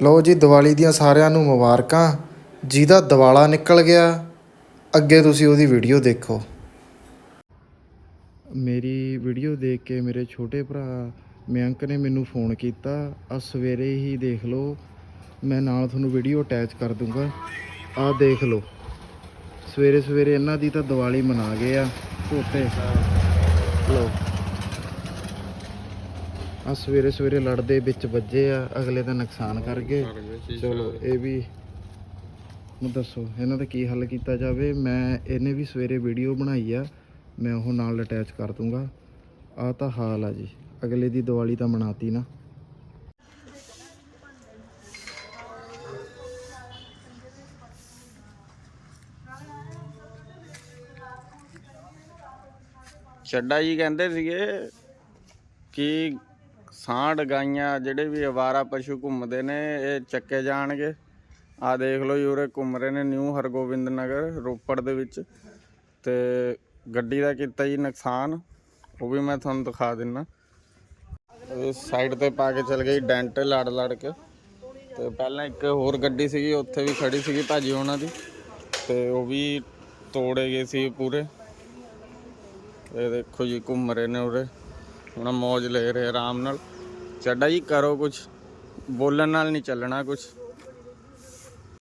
ਲਓ ਜੀ, ਦੀਵਾਲੀ ਦੀਆਂ ਸਾਰਿਆਂ ਨੂੰ ਮੁਬਾਰਕਾਂ। ਜਿਹਦਾ ਦਿਵਾਲਾ ਨਿਕਲ ਗਿਆ, ਅੱਗੇ ਤੁਸੀਂ ਉਹਦੀ ਵੀਡੀਓ ਦੇਖੋ। ਮੇਰੀ ਵੀਡੀਓ ਦੇਖ ਕੇ ਮੇਰੇ ਛੋਟੇ ਭਰਾ ਮਯੰਕ ਨੇ ਮੈਨੂੰ ਫੋਨ ਕੀਤਾ ਆ ਸਵੇਰੇ ਹੀ ਦੇਖ ਲਓ, ਮੈਂ ਨਾਲ ਤੁਹਾਨੂੰ ਵੀਡੀਓ ਅਟੈਚ ਕਰ ਦੂੰਗਾ। ਆ ਦੇਖ ਲਓ ਸਵੇਰੇ ਸਵੇਰੇ ਇਹਨਾਂ ਦੀ ਤਾਂ ਦੀਵਾਲੀ ਮਨਾ ਗਏ ਆ ਝੋਟੇ ਲਓ। ਆ ਸਵੇਰੇ ਸਵੇਰੇ ਲੜਦੇ ਵਿੱਚ ਵੱਜੇ ਆ ਅਗਲੇ ਦਾ ਨੁਕਸਾਨ ਕਰ ਗਏ। ਚਲੋ ਇਹ ਵੀ ਨੂੰ ਦੱਸੋ ਇਹਨਾਂ ਦਾ ਕੀ ਹੱਲ ਕੀਤਾ ਜਾਵੇ? ਮੈਂ ਇਹਨੇ ਵੀ ਸਵੇਰੇ ਵੀਡੀਓ ਬਣਾਈ ਆ ਮੈਂ ਉਹ ਨਾਲ ਅਟੈਚ ਕਰ ਦੂੰਗਾ। ਆ ਤਾਂ ਹਾਲ ਆ ਜੀ ਅਗਲੇ ਦੀ ਦੀਵਾਲੀ ਤਾਂ ਮਨਾਤੀ ਨਾ। ਚੱਡਾ ਜੀ ਕਹਿੰਦੇ ਸੀਗੇ ਕਿ ਸਾਂਢ ਗਾਈਆਂ ਜਿਹੜੇ ਵੀ ਅਵਾਰਾ ਪਸ਼ੂ ਘੁੰਮਦੇ ਨੇ, ਇਹ ਚੱਕੇ ਜਾਣਗੇ। ਆ ਦੇਖ ਲਓ ਜੀ, ਉਰੇ ਘੁੰਮ ਰਹੇ ਨੇ ਨਿਊ ਹਰਗੋਬਿੰਦ ਨਗਰ, ਰੋਪੜ ਦੇ ਵਿੱਚ। ਤੇ ਗੱਡੀ ਦਾ ਕੀਤਾ ਜੀ ਨੁਕਸਾਨ, ਉਹ ਵੀ ਮੈਂ ਤੁਹਾਨੂੰ ਦਿਖਾ ਦਿੰਨਾ। ਇਹ ਸਾਈਡ ਤੇ ਪਾ ਕੇ ਚਲ ਗਈ ਡੈਂਟ ਲੜ ਲੜ ਕੇ। ਤੇ ਪਹਿਲਾਂ ਇੱਕ ਹੋਰ ਗੱਡੀ ਸੀਗੀ, ਉੱਥੇ ਵੀ ਖੜੀ ਸੀਗੀ ਭਾਜੀ ਉਹਨਾਂ ਦੀ। ਤੇ ਉਹ ਵੀ ਤੋੜੇ ਗਏ ਸੀ ਪੂਰੇ। ਇਹ ਦੇਖੋ ਜੀ, ਘੁੰਮ ਰਹੇ ਨੇ ਉਰੇ। ਹੁਣ ਮੌਜ ਲੈ ਰਹੇ ਆਰਾਮ ਨਾਲ। ਚੱਡਾ ਜੀ ਕਰੋ ਕੁਝ ਬੋਲਣ ਨਾਲ ਨਹੀਂ ਚੱਲਣਾ ਕੁਝ